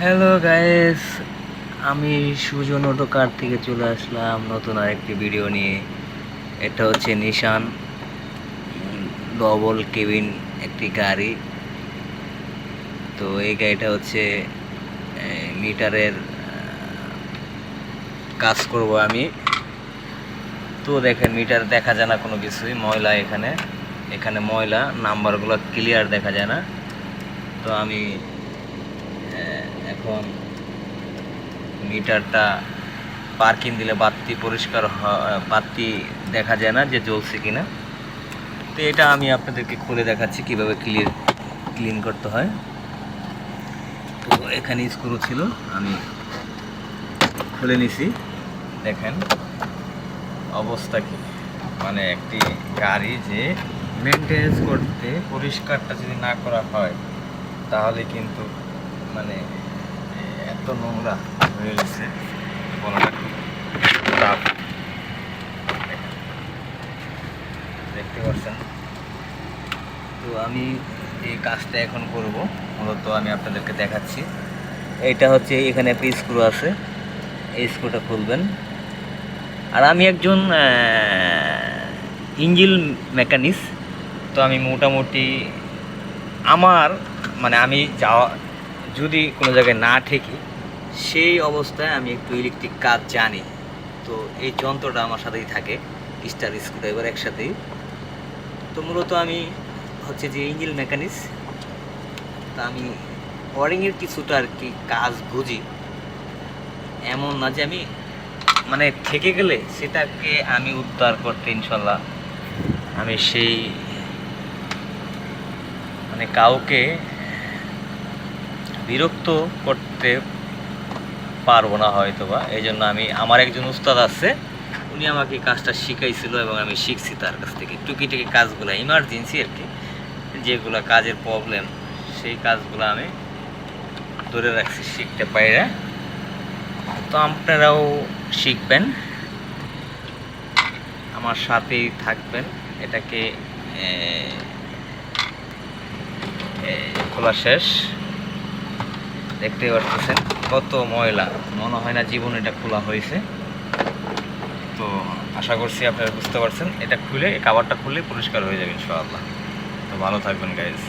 Hello guys আমি Sujan auto কার থেকে চলে আসলাম নতুন আরেকটি ভিডিও নিয়ে। এটা হচ্ছে নিশান ডবল কেবিন একটি গাড়ি। তো এই গাড়িটা হচ্ছে মিটারের কাজ করব আমি। তো দেখেন মিটার দেখা যায় না কোনো কিছুই, ময়লা এখানে। এখানে ময়লা নাম্বারগুলো ক্লিয়ার দেখা যায় না। তো আমি এখন মিটারটা পার্কিং দিলে বাতি পরিষ্কার বাতি দেখা যায় না যে জ্বলছে কি না তো এটা আমি আপনাদেরকে খুলে দেখাচ্ছি কীভাবে ক্লিয়ার ক্লিন করতে হয়। তো এখানে স্ক্রু ছিল, আমি খুলে নিছি। দেখেন অবস্থা কি। মানে একটি গাড়ি যে মেনটেন্স করতে পরিষ্কারটা যদি না করা হয়, তাহলে কিন্তু মানে এত নোংরা হয়ে গেছে বলাটা দেখতে পাচ্ছেন তো আমি এই কাজটা এখন করব মূলত আমি আপনাদেরকে দেখাচ্ছি এইটা হচ্ছে এখানে একটা স্ক্রু আছে এই স্ক্রুটা খুলবেন আর আমি একজন ইঞ্জিল মেকানিক্স তো আমি মোটামুটি আমার মানে আমি যাওয়া যদি কোনো জায়গায় না ঠেকি সেই অবস্থায় আমি একটু ইলেকট্রিক কাজ জানি। তো এই যন্ত্রটা আমার সাথেই থাকে স্টার স্ক্রুড্রাইভার একসাথেই। তো মূলত আমি হচ্ছে যে ইঞ্জিল মেকানিক্স তা আমি ওয়ারিংয়ের কিছুটা আর কি কাজ বুঝি। এমন না যে আমি মানে থেকে গেলে সেটাকে আমি উদ্ধার করতে ইনশাল্লাহ আমি সেই মানে কাউকে বিরক্ত করতে পারব না হয়তো বা এই জন্য আমি, আমার একজন উস্তাদ আছে, উনি আমাকে কাজটা শিখাইছিল এবং আমি শিখছি তার কাছ থেকে। টুকিটাকি কাজগুলো ইমার্জেন্সি আর কি, যেগুলো কাজের প্রবলেম সেই কাজগুলো আমি ধরে রাখছি শিখতে পাইরা। তো আপনারাও শিখবেন, আমার সাথেই থাকবেন। এটাকে খোলা শেষ। দেখতে পাচ্ছেন কত ময়লা। মনে হয় না জীবন এটা খোলা হয়েছে। তো আশা করছি আপনারা বুঝতে পারছেন, এটা খুলে কাবারটা খুলে পরিষ্কার হয়ে যাবে ইনশাআল্লাহ। তো ভালো থাকবেন গাইজ